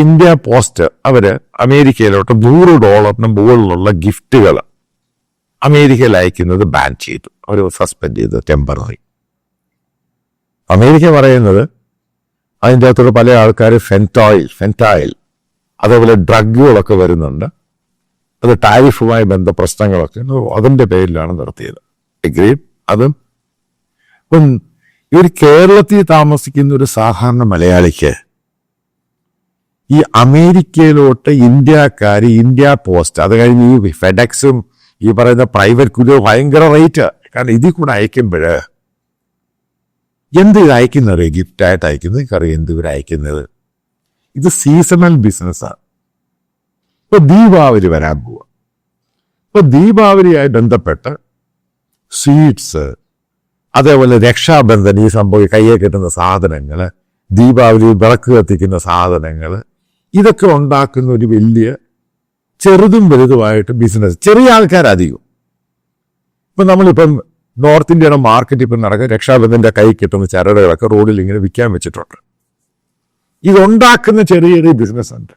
India post അവർ അമേരിക്കയിലോട്ട് നൂറ് ഡോളറിന് മുകളിലുള്ള ഗിഫ്റ്റുകൾ അമേരിക്കയിൽ അയക്കുന്നത് ബാൻ ചെയ്തു. അവർ സസ്പെൻഡ് ചെയ്തു ടെമ്പററി അമേരിക്ക പറയുന്നത് അതിന്റെ അകത്തോട് പല ആൾക്കാർ ഫെന്റോയിൽ ഫെന്റായിൽ അതേപോലെ ഡ്രഗുകളൊക്കെ വരുന്നുണ്ട്. അത് ടാരിഫുമായി ബന്ധ പ്രശ്നങ്ങളൊക്കെ അതിന്റെ പേരിലാണ് നിർത്തിയത് എഗ്രീഡ് അതും ഇപ്പം ഈ ഒരു കേരളത്തിൽ താമസിക്കുന്ന ഒരു സാധാരണ മലയാളിക്ക് ഈ അമേരിക്കയിലോട്ട് ഇന്ത്യക്കാർ ഇന്ത്യ പോസ്റ്റ് അത് കഴിഞ്ഞ് ഈ ഫെഡക്സും ഈ പറയുന്ന പ്രൈവറ്റ് കുരു ഭയങ്കര റേറ്റ്. കാരണം ഇതിൽ കൂടെ അയക്കുമ്പോൾ എന്ത് അയക്കുന്നത്? ഗിഫ്റ്റായിട്ട് അയക്കുന്നത്? കറി എന്ത് ഇവർ അയക്കുന്നത്. ഇത് സീസണൽ ബിസിനസ്സാണ് ഇപ്പൊ ദീപാവലി വരാൻ പോവുക ഇപ്പൊ ദീപാവലിയായി ബന്ധപ്പെട്ട് സ്വീറ്റ്സ് അതേപോലെ രക്ഷാബന്ധൻ ഈ സംഭവം കയ്യെ കിട്ടുന്ന സാധനങ്ങൾ ദീപാവലി വിളക്ക് കത്തിക്കുന്ന സാധനങ്ങൾ ഇതൊക്കെ ഉണ്ടാക്കുന്ന ഒരു വലിയ ചെറുതും വലുതുമായിട്ട് ബിസിനസ് ചെറിയ ആൾക്കാരധികം. ഇപ്പം നമ്മളിപ്പം നോർത്ത് ഇന്ത്യയുടെ മാർക്കറ്റ് ഇപ്പം നടക്കുക രക്ഷാബന്ധന്റെ കൈ കിട്ടുന്ന ചരടുകളൊക്കെ റോഡിൽ ഇങ്ങനെ വിൽക്കാൻ വെച്ചിട്ടുണ്ട്. ഇതുണ്ടാക്കുന്ന ചെറിയ ചെറിയ ബിസിനസ് ഉണ്ട്.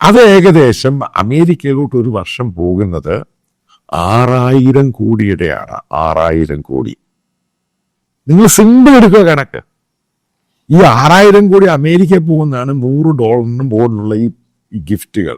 അത് ഏകദേശം അമേരിക്കയിലോട്ട് ഒരു വർഷം പോകുന്നത് ആറായിരം കോടിയുടെയാണ്. ആറായിരം കോടി. നിങ്ങൾ സിമ്പിൾ എടുക്കുക കണക്ക്. ഈ ആറായിരം കോടി അമേരിക്കയിൽ പോകുന്നതാണ് നൂറ് ഡോളറിനും ഈ ഈ ഗിഫ്റ്റുകൾ.